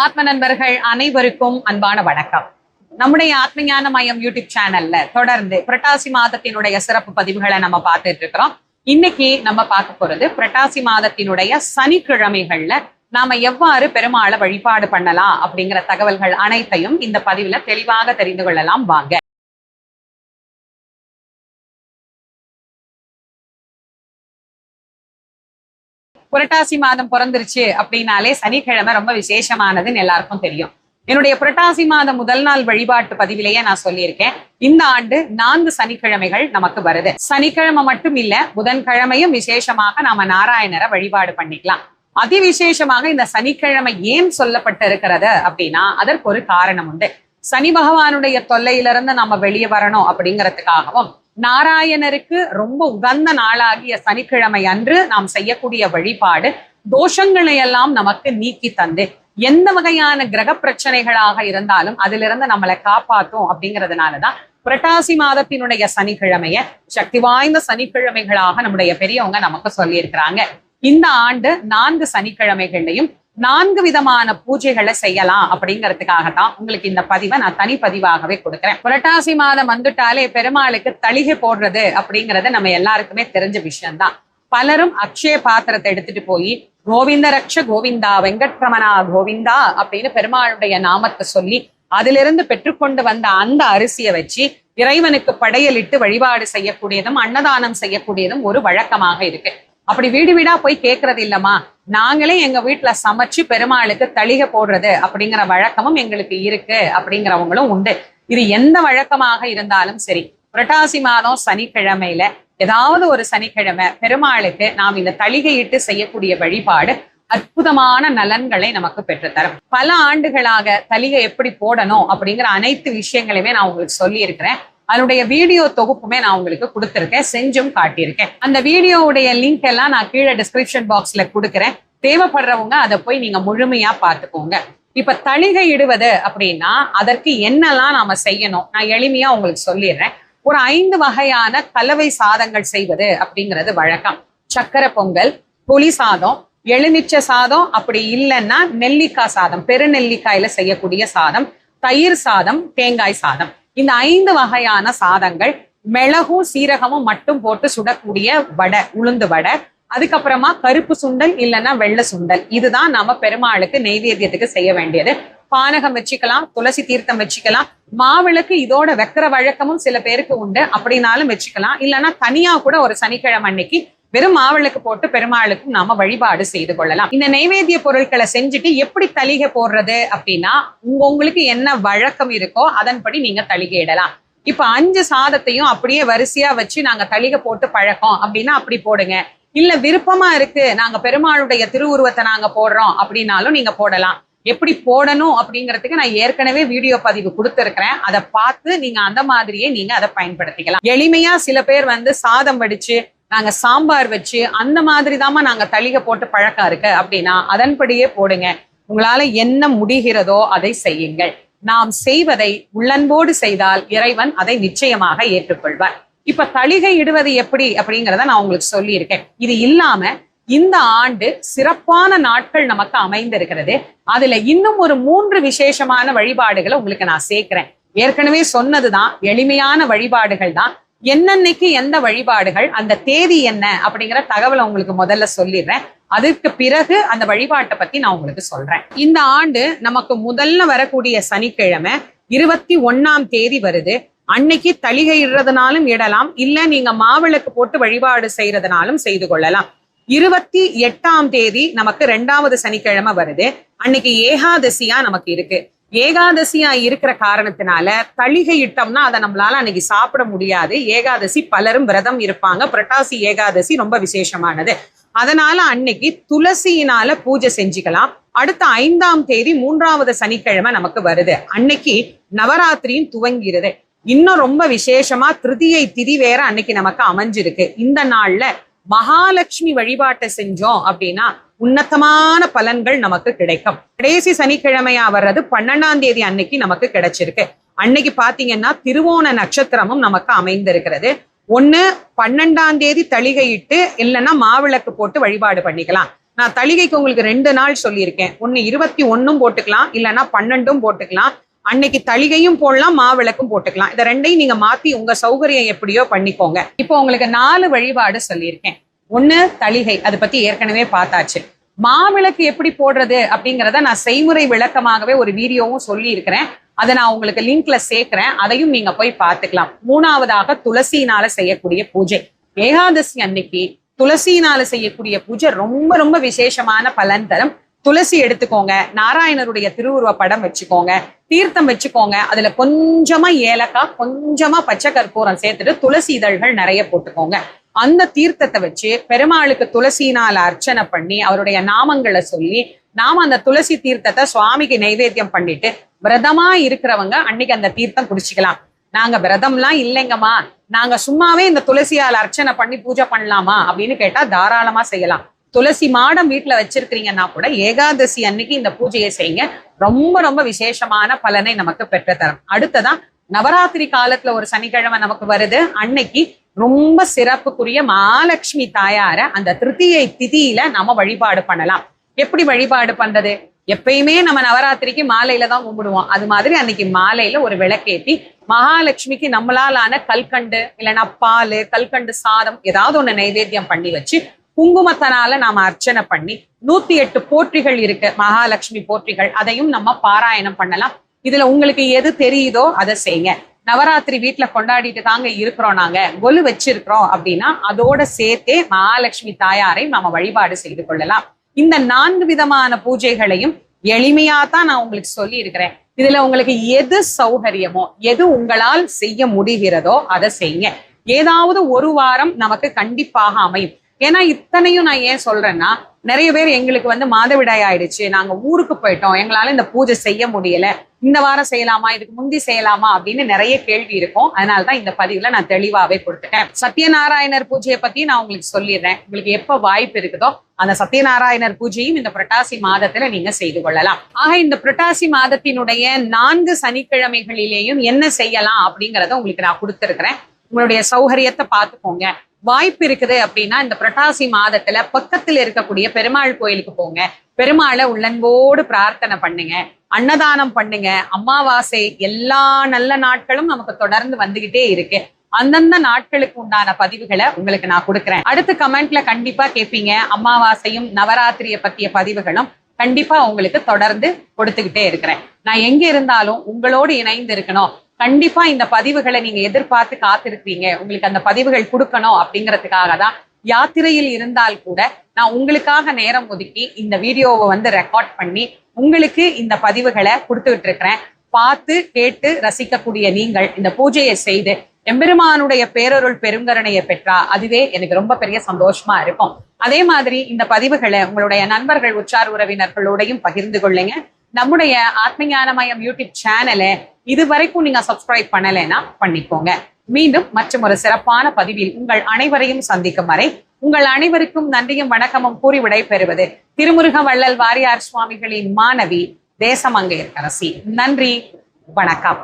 ஆத்ம நண்பர்கள் அனைவருக்கும் அன்பான வணக்கம். நம்முடைய ஆத்மஞான மயம் மையம் யூடியூப் சேனல்ல தொடர்ந்து புரட்டாசி மாதத்தினுடைய சிறப்பு பதிவுகளை நம்ம பார்த்துட்டு இருக்கிறோம். இன்னைக்கு நம்ம பார்க்க போறது புரட்டாசி மாதத்தினுடைய சனிக்கிழமைகள்ல நாம எவ்வாறு பெருமாளை வழிபாடு பண்ணலாம் அப்படிங்கிற தகவல்கள் அனைத்தையும் இந்த பதிவுல தெளிவாக தெரிந்து கொள்ளலாம். வாங்க. புரட்டாசி மாதம் பிறந்துருச்சு அப்படின்னாலே சனிக்கிழமை ரொம்ப விசேஷமானதுன்னு எல்லாருக்கும் தெரியும். என்னுடைய புரட்டாசி மாதம் முதல் நாள் வழிபாட்டு பதிவிலேயே நான் சொல்லியிருக்கேன். இந்த ஆண்டு நான்கு சனிக்கிழமைகள் நமக்கு வருது. சனிக்கிழமை மட்டும் இல்ல புதன்கிழமையும் விசேஷமாக நாம நாராயணரை வழிபாடு பண்ணிக்கலாம். அதி விசேஷமாக இந்த சனிக்கிழமை ஏன் சொல்லப்பட்டு இருக்கிறது அப்படின்னா அதற்கு ஒரு காரணம் உண்டு. சனி பகவானுடைய தொல்லையிலிருந்து நம்ம வெளியே வரணும் அப்படிங்கிறதுக்காகவும் நாராயணருக்கு ரொம்ப உகந்த நாளாகிய சனிக்கிழமை அன்று நாம் செய்யக்கூடிய வழிபாடு தோஷங்களை எல்லாம் நமக்கு நீக்கி தந்து எந்த வகையான கிரக பிரச்சனைகளாக இருந்தாலும் அதிலிருந்து நம்மளை காப்பாற்றும் அப்படிங்கிறதுனாலதான் புரட்டாசி மாதத்தினுடைய சனிக்கிழமைய சக்தி வாய்ந்த சனிக்கிழமைகளாக நம்முடைய பெரியவங்க நமக்கு சொல்லியிருக்கிறாங்க. இந்த ஆண்டு நான்கு சனிக்கிழமைகள்லையும் நான்கு விதமான பூஜைகளை செய்யலாம் அப்படிங்கிறதுக்காகத்தான் உங்களுக்கு இந்த பதிவை நான் தனிப்பதிவாகவே கொடுக்குறேன். புரட்டாசி மாதம் வந்துட்டாலே பெருமாளுக்கு தளிகை போடுறது அப்படிங்கிறது நம்ம எல்லாருக்குமே தெரிஞ்ச விஷயம்தான். பலரும் அக்ஷய பாத்திரத்தை எடுத்துட்டு போய் கோவிந்த ரக்ஷ கோவிந்தா வெங்கட்ரமணா கோவிந்தா அப்படின்னு பெருமாளுடைய நாமத்தை சொல்லி அதிலிருந்து பெற்றுக்கொண்டு வந்த அந்த அரிசியை வச்சு இறைவனுக்கு படையலிட்டு வழிபாடு செய்யக்கூடியதும் அன்னதானம் செய்யக்கூடியதும் ஒரு வழக்கமாக இருக்கு. அப்படி வீடு வீடா போய் கேட்கறது இல்லம்மா. நாங்களே எங்க வீட்டுல சமைச்சு பெருமாளுக்கு தளிக போடுறது அப்படிங்கிற வழக்கமும் எங்களுக்கு இருக்கு அப்படிங்கிறவங்களும் உண்டு. இது எந்த வழக்கமாக இருந்தாலும் சரி. புரட்டாசி மாதம் சனிக்கிழமையில ஏதாவது ஒரு சனிக்கிழமை பெருமாளுக்கு நாம் இந்த தளிகையிட்டு செய்யக்கூடிய வழிபாடு அற்புதமான நலன்களை நமக்கு பெற்றுத்தரும். பல ஆண்டுகளாக தளிகை எப்படி போடணும் அப்படிங்கிற அனைத்து விஷயங்களையுமே நான் உங்களுக்கு சொல்லி இருக்கிறேன் அதனுடைய வீடியோ தொகுப்புமே நான் உங்களுக்கு கொடுத்துருக்கேன். செஞ்சும் காட்டியிருக்கேன். அந்த வீடியோவுடைய லிங்க் எல்லாம் நான் கீழே டிஸ்கிரிப்ஷன் பாக்ஸ்ல கொடுக்குறேன். தேவைப்படுறவங்க அதை போய் நீங்க முழுமையா பார்த்துக்கோங்க. இப்ப தளிகை இடுவது அப்படின்னா அதற்கு என்னெல்லாம் நாம செய்யணும்? நான் எளிமையா உங்களுக்கு சொல்லிடுறேன். ஒரு ஐந்து வகையான கலவை சாதங்கள் செய்வது அப்படிங்கிறது வழக்கம். சக்கரை பொங்கல் புளி சாதம் எலுமிச்சை சாதம் அப்படி இல்லைன்னா நெல்லிக்காய் சாதம் பெருநெல்லிக்காயில செய்யக்கூடிய சாதம் தயிர் சாதம் தேங்காய் சாதம். இந்த ஐந்து வகையான சாதங்கள் மிளகும் சீரகமும் மட்டும் போட்டு சுடக்கூடிய வடை உளுந்து வடை. அதுக்கப்புறமா கருப்பு சுண்டல் இல்லைன்னா வெள்ளை சுண்டல். இதுதான் நாம பெருமாளுக்கு நெய்வேத்தியத்துக்கு செய்ய வேண்டியது. பானகம் வச்சுக்கலாம் துளசி தீர்த்தம் வச்சுக்கலாம். மாவிளக்கு இதோட வைக்கிற வழக்கமும் சில பேருக்கு உண்டு. அப்படின்னாலும் வச்சுக்கலாம். இல்லைன்னா தனியா கூட ஒரு சனிக்கிழமை அன்னைக்கு வெறும் மாவிளக்கு போட்டு பெருமாளுக்கும் நாம வழிபாடு செய்து கொள்ளலாம். இந்த நைவேத்திய பொருட்களை செஞ்சுட்டு எப்படி தளிகை போடுறது அப்படின்னா உங்க உங்களுக்கு என்ன வழக்கம் இருக்கோ அதன்படி நீங்க தளிகை இடலாம். இப்ப அஞ்சு சாதத்தையும் அப்படியே வரிசையா வச்சு நாங்க தளிகை போட்டு பழக்கம் அப்படின்னா அப்படி போடுங்க. இல்ல விருப்பமா இருக்கு நாங்க பெருமாளுடைய திருவுருவத்தை நாங்க போடுறோம் அப்படின்னாலும் நீங்க போடலாம். எப்படி போடணும் அப்படிங்கிறதுக்கு நான் ஏற்கனவே வீடியோ பதிவு கொடுத்துருக்கிறேன். அதை பார்த்து நீங்க அந்த மாதிரியே நீங்க அதை பயன்படுத்திக்கலாம். எளிமையா சில பேர் வந்து சாதம் வடிச்சு நாங்க சாம்பார் வச்சு அந்த மாதிரி தாமா நாங்க தளிகை போட்டு பழக்கம் இருக்கு. அப்படின்னா அதன்படியே போடுங்க. உங்களால என்ன முடிகிறதோ அதை செய்யுங்கள். நாம் செய்வதை உள்ளன்போடு செய்தால் இறைவன் அதை நிச்சயமாக ஏற்றுக்கொள்வார். இப்ப தளிகை இடுவது எப்படி அப்படிங்கிறத நான் உங்களுக்கு சொல்லியிருக்கேன். இது இல்லாம இந்த ஆண்டு சிறப்பான நாட்கள் நமக்கு அமைந்திருக்கிறது. அதுல இன்னும் ஒரு மூன்று விசேஷமான வழிபாடுகளை உங்களுக்கு நான் சேர்க்கிறேன். ஏற்கனவே சொன்னதுதான் எளிமையான வழிபாடுகள் தான். என்னன்னைக்கு எந்த வழிபாடுகள் அந்த தேதி என்ன அப்படிங்கிற தகவலை உங்களுக்கு முதல்ல சொல்லிடுறேன். அதுக்கு பிறகு அந்த வழிபாட்டை பத்தி நான் உங்களுக்கு சொல்றேன். இந்த ஆண்டு நமக்கு முதல்ல வரக்கூடிய சனிக்கிழமை இருபத்தி ஒன்னாம் தேதி வருது. அன்னைக்கு தளிகை இடுறதுனாலும் இடலாம் இல்ல நீங்க மாவிளக்கு போட்டு வழிபாடு செய்யறதுனாலும் செய்து கொள்ளலாம். இருபத்தி எட்டாம் தேதி நமக்கு ரெண்டாவது சனிக்கிழமை வருது. அன்னைக்கு ஏகாதசியா நமக்கு இருக்கு. ஏகாதசியா இருக்கிற காரணத்தினால தளிகை இட்டோம்னா அதை நம்மளால அன்னைக்கு சாப்பிட முடியாது. ஏகாதசி பலரும் விரதம் இருப்பாங்க. புரட்டாசி ஏகாதசி ரொம்ப விசேஷமானது. அதனால அன்னைக்கு துளசியினால பூஜை செஞ்சுக்கலாம். அடுத்த ஐந்தாம் தேதி மூன்றாவது சனிக்கிழமை நமக்கு வருது. அன்னைக்கு நவராத்திரியும் துவங்கிருது. இன்னும் ரொம்ப விசேஷமா திருதியை திதி வேற அன்னைக்கு நமக்கு அமைஞ்சிருக்கு. இந்த நாள்ல மகாலட்சுமி வழிபாட்டை செஞ்சோம் அப்படின்னா உன்னதமான பலன்கள் நமக்கு கிடைக்கும். கடைசி சனிக்கிழமையா வர்றது பன்னெண்டாம் தேதி அன்னைக்கு நமக்கு கிடைச்சிருக்கு. அன்னைக்கு பாத்தீங்கன்னா திருவோண நட்சத்திரமும் நமக்கு அமைந்திருக்கிறது. ஒண்ணு பன்னெண்டாம் தேதி தளிகையிட்டு இல்லைன்னா மாவிளக்கு போட்டு வழிபாடு பண்ணிக்கலாம். நான் தளிகைக்கு உங்களுக்கு ரெண்டு நாள் சொல்லியிருக்கேன். ஒன்னு இருபத்தி ஒன்னும் போட்டுக்கலாம் இல்லைன்னா பன்னெண்டும் போட்டுக்கலாம். அன்னைக்கு தளிகையும் போடலாம் மாவிளக்கும் போட்டுக்கலாம். இதை ரெண்டையும் நீங்க மாத்தி உங்க சௌகரியம் எப்படியோ பண்ணிக்கோங்க. இப்போ உங்களுக்கு நாலு வழிபாடு சொல்லியிருக்கேன். ஒண்ணு தளிகை. அதை பத்தி ஏற்கனவே பார்த்தாச்சு. மாவிளக்கு எப்படி போடுறது அப்படிங்கிறத நான் செய்முறை விளக்கமாகவே ஒரு வீடியோவும் சொல்லி இருக்கிறேன் அதை நான் உங்களுக்கு லிங்க்ல சேர்க்கிறேன். அதையும் நீங்க போய் பார்த்துக்கலாம். மூணாவதாக துளசினால செய்யக்கூடிய பூஜை. ஏகாதசி அன்னைக்கு துளசியினால செய்யக்கூடிய பூஜை ரொம்ப ரொம்ப விசேஷமான பலன் தரும் துளசி எடுத்துக்கோங்க. நாராயணருடைய திருவுருவ படம் வச்சுக்கோங்க. தீர்த்தம் வச்சுக்கோங்க. அதுல கொஞ்சமா ஏலக்காய் கொஞ்சமா பச்சை கற்பூரம் சேர்த்துட்டு துளசி இதழ்கள் நிறைய போட்டுக்கோங்க. அந்த தீர்த்தத்தை வச்சு பெருமாளுக்கு துளசினால் அர்ச்சனை பண்ணி அவருடைய நாமங்களை சொல்லி நாம அந்த துளசி தீர்த்தத்தை சுவாமிக்கு நைவேத்தியம் பண்ணிட்டு விரதமா இருக்கிறவங்க அன்னைக்கு அந்த தீர்த்தம் குடிச்சுக்கலாம். நாங்க விரதம்லாம் இல்லைங்கம்மா. நாங்க சும்மாவே இந்த துளசியால் அர்ச்சனை பண்ணி பூஜை பண்ணலாமா அப்படின்னு கேட்டா தாராளமா செய்யலாம். துளசி மாடம் வீட்டுல வச்சிருக்கிறீங்கன்னா கூட ஏகாதசி அன்னைக்கு இந்த பூஜையை செய்யுங்க. ரொம்ப ரொம்ப விசேஷமான பலனை நமக்கு பெற்றுத்தரும். அடுத்ததான் நவராத்திரி காலத்துல ஒரு சனிக்கிழமை நமக்கு வருது. அன்னைக்கு ரொம்ப சிறப்புக்குரிய மகாலட்சுமி தாயார அந்த திருத்தியை திதியில நம்ம வழிபாடு பண்ணலாம். எப்படி வழிபாடு பண்றது? எப்பயுமே நம்ம நவராத்திரிக்கு மாலையில தான் கும்பிடுவோம். அது மாதிரி அன்னைக்கு மாலையில ஒரு விளக்கேத்தி மகாலட்சுமிக்கு நம்மளாலான கல்கண்டு இல்லைன்னா பால் கல்கண்டு சாதம் ஏதாவது ஒண்ணு நைவேத்தியம் பண்ணி வச்சு குங்குமத்தனால நாம அர்ச்சனை பண்ணி நூத்தி எட்டு போற்றிகள் இருக்கு மகாலட்சுமி போற்றிகள். அதையும் நம்ம பாராயணம் பண்ணலாம். இதுல உங்களுக்கு எது தெரியுதோ அதை செய்யுங்க. நவராத்திரி வீட்டுல கொண்டாடிட்டு தாங்க இருக்கிறோம் நாங்க. கொலு வச்சிருக்கிறோம் அப்படின்னா அதோட சேர்த்தே மகாலட்சுமி தாயாரை நம்ம வழிபாடு செய்து கொள்ளலாம். இந்த நான்கு விதமான பூஜைகளையும் எளிமையா தான் நான் உங்களுக்கு சொல்லி இருக்கிறேன் இதுல உங்களுக்கு எது சௌகரியமோ எது உங்களால் செய்ய முடிகிறதோ அதை செய்யுங்க. ஏதாவது ஒரு வாரம் நமக்கு கண்டிப்பாக அமையும். ஏன்னா இத்தனையும் நான் ஏன் சொல்றேன்னா நிறைய பேர் எங்களுக்கு வந்து மாதவிடாய் ஆயிடுச்சு நாங்க ஊருக்கு போயிட்டோம் எங்களால இந்த பூஜை செய்ய முடியல இந்த வாரம் செய்யலாமா? இதுக்கு முந்தி செய்யலாமா? அப்படின்னு நிறைய கேள்வி இருக்கும். அதனாலதான் இந்த பதிவுல நான் தெளிவாவே கொடுத்துட்டேன். சத்யநாராயணர் பூஜையை பத்தி நான் உங்களுக்கு சொல்லிடுறேன். உங்களுக்கு எப்ப வாய்ப்பு இருக்குதோ அந்த சத்யநாராயணர் பூஜையும் இந்த புரட்டாசி மாதத்துல நீங்க செய்து கொள்ளலாம். ஆக இந்த புரட்டாசி மாதத்தினுடைய நான்கு சனிக்கிழமைகளிலேயும் என்ன செய்யலாம் அப்படிங்கறத உங்களுக்கு நான் கொடுத்துருக்கிறேன். உங்களுடைய சௌகரியத்தை பார்த்துக்கோங்க. வாய்ப்பு இருக்குது அப்படின்னா இந்த புரட்டாசி மாதத்துல பக்கத்துல இருக்கக்கூடிய பெருமாள் கோயிலுக்கு போங்க. பெருமாளை உள்ளன்போடு பிரார்த்தனை பண்ணுங்க. அன்னதானம் பண்ணுங்க. அமாவாசை எல்லா நல்ல நாட்களும் நமக்கு தொடர்ந்து வந்துகிட்டே இருக்கு. அந்தந்த நாட்களுக்கு உண்டான பதிவுகளை உங்களுக்கு நான் கொடுக்குறேன். அடுத்த கமெண்ட்ல கண்டிப்பா கேட்பீங்க அமாவாசையும் நவராத்திரியை பத்திய பதிவுகளும் கண்டிப்பா உங்களுக்கு தொடர்ந்து கொடுத்துக்கிட்டே இருக்கிறேன். நான் எங்க இருந்தாலும் உங்களோடு இணைந்து இருக்கணும் கண்டிப்பா இந்த பதிவுகளை நீங்க எதிர்பார்த்து காத்திருக்கீங்க உங்களுக்கு அந்த பதிவுகள் கொடுக்கணும் அப்படிங்கிறதுக்காக தான் யாத்திரையில் இருந்தால் கூட நான் உங்களுக்காக நேரம் ஒதுக்கி இந்த வீடியோவை வந்து ரெக்கார்ட் பண்ணி உங்களுக்கு இந்த பதிவுகளை கொடுத்துக்கிட்டு இருக்கிறேன் பார்த்து கேட்டு ரசிக்கக்கூடிய நீங்கள் இந்த பூஜையை செய்து எம்பெருமானுடைய பேரருள் பெருங்கரணையை பெற்றா அதுவே எனக்கு ரொம்ப பெரிய சந்தோஷமா இருக்கும். அதே மாதிரி இந்த பதிவுகளை உங்களுடைய நண்பர்கள் உச்சார் உறவினர்களோடையும் பகிர்ந்து கொள்ளுங்க. நம்முடைய ஆத்மஞானமயம் யூடியூப் சேனலை இது வரைக்கும் நீங்க சப்ஸ்கிரைப் பண்ணலைன்னா பண்ணிக்கோங்க. மீண்டும் மற்றும் ஒரு சிறப்பான பதிவில் உங்கள் அனைவரையும் சந்திக்கும் வரை உங்கள் அனைவருக்கும் நன்றியும் வணக்கமும் கூறி விடைபெறுவது திருமுருக வள்ளல் வாரியார் சுவாமிகளின் மாணவி தேசமங்கையரசி நன்றி வணக்கம்.